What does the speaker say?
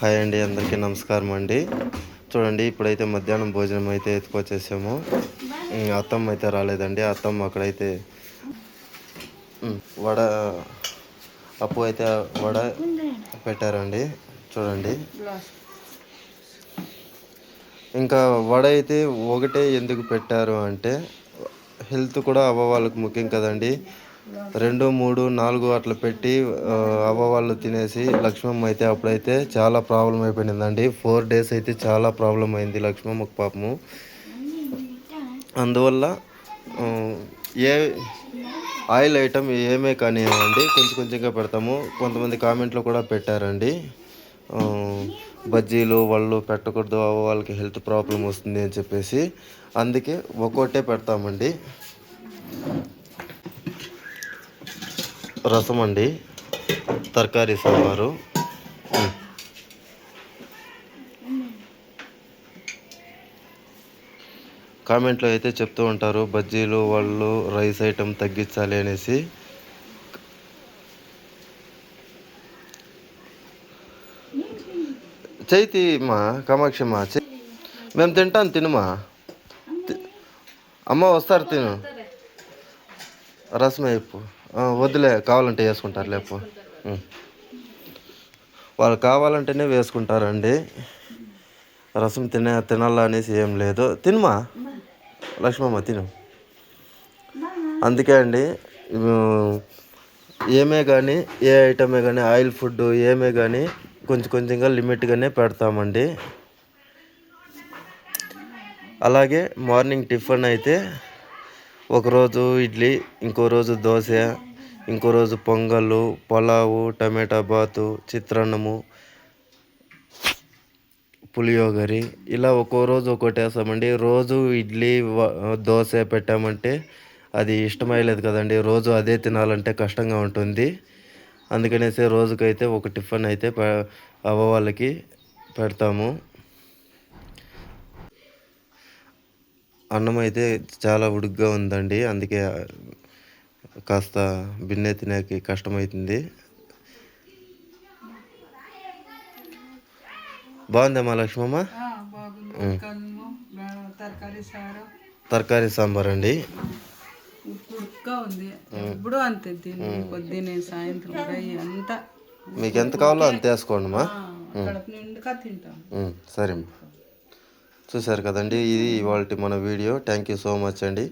Hi అండి అందరికీ నమస్కారం అండి. చూడండి ఇప్పుడైతే మధ్యాహ్నం భోజనం అయితే ఎత్తుకొచ్చేసాము. అత్తమ్మ అయితే రాలేదండి. అత్తమ్మ అక్కడైతే వడ అప్పు అయితే వడ పెట్టారండి. చూడండి. ఇంకా వడ అయితే ఒకటే ఎందుకు పెట్టారు అంటే హెల్త్ కూడా అవ్వ వాళ్ళకి ముఖ్యం కదండి. రెండు మూడు నాలుగు అట్లా పెట్టి అవ్వ వాళ్ళు తినేసి లక్ష్మమ్మ అయితే అప్పుడైతే చాలా ప్రాబ్లం అయిపోయిందండి. ఫోర్ డేస్ అయితే చాలా ప్రాబ్లం అయింది లక్ష్మమ్మకు పాపము. అందువల్ల ఏ ఆయిల్ ఐటమ్ ఏమే కానివ్వండి కొంచెం కొంచెంగా పెడతాము. కొంతమంది కామెంట్లో కూడా పెట్టారండి. బజ్జీలు వాళ్ళు పెట్టకూడదు అవ్వ వాళ్ళకి హెల్త్ ప్రాబ్లం వస్తుంది అని చెప్పేసి. అందుకే ఒక్కొక్కటే పెడతామండి. రసం అండి తరకారీ సాంబారు. కామెంట్లో అయితే చెప్తూ ఉంటారు బజ్జీలు వాళ్ళు రైస్ ఐటమ్ తగ్గించాలి అనేసి. చైతి మా కామాక్షమ్మ మేము తింటాను తినుమా? అమ్మ వస్తారు తిను. రసం వేపు ఆ, వద్దులే కావాలంటే వేసుకుంటారు లేపు. వాళ్ళు కావాలంటేనే వేసుకుంటారండి. రసం తినే తినాలా అనేసి ఏం లేదు. తినుమా? లక్ష్మమ్మ తిను. అందుకే అండి ఏమే కానీ ఏ ఐటమే కానీ ఆయిల్ ఫుడ్ ఏమే కానీ కొంచెం కొంచెంగా లిమిట్గానే పెడతామండి. అలాగే మార్నింగ్ టిఫిన్ అయితే ఒకరోజు ఇడ్లీ ఇంకో రోజు దోశ ఇంకో రోజు పొంగలు పులావు టమాటా బాతు చిత్రాన్నము పులియోగరి ఇలా ఒక్కో రోజు ఒక్కోటి వేస్తామండి. రోజు ఇడ్లీ దోశ పెట్టామంటే అది ఇష్టమయ్యలేదు కదండి. రోజు అదే తినాలంటే కష్టంగా ఉంటుంది. అందుకనేసి రోజుకైతే ఒక టిఫిన్ అయితే అవ్వ వాళ్ళకి పెడతాము. అన్నం అయితే చాలా ఉడుగ్గా ఉందండి. అందుకే కాస్త బిన్నె తినేకి కష్టమవుతుంది బాగుందమ్మా లక్ష్మమ్మ? తరకారీ సాంబార్ అండి. ఉంది. అంతే పొద్దున్నే సాయంత్రం అంతా మీకు ఎంత కావాలో అంత వేసుకోండి అమ్మా తింటాం. సరే అమ్మా చూశారు కదండి ఇది ఇవాళ మన video. Thank you so much అండి.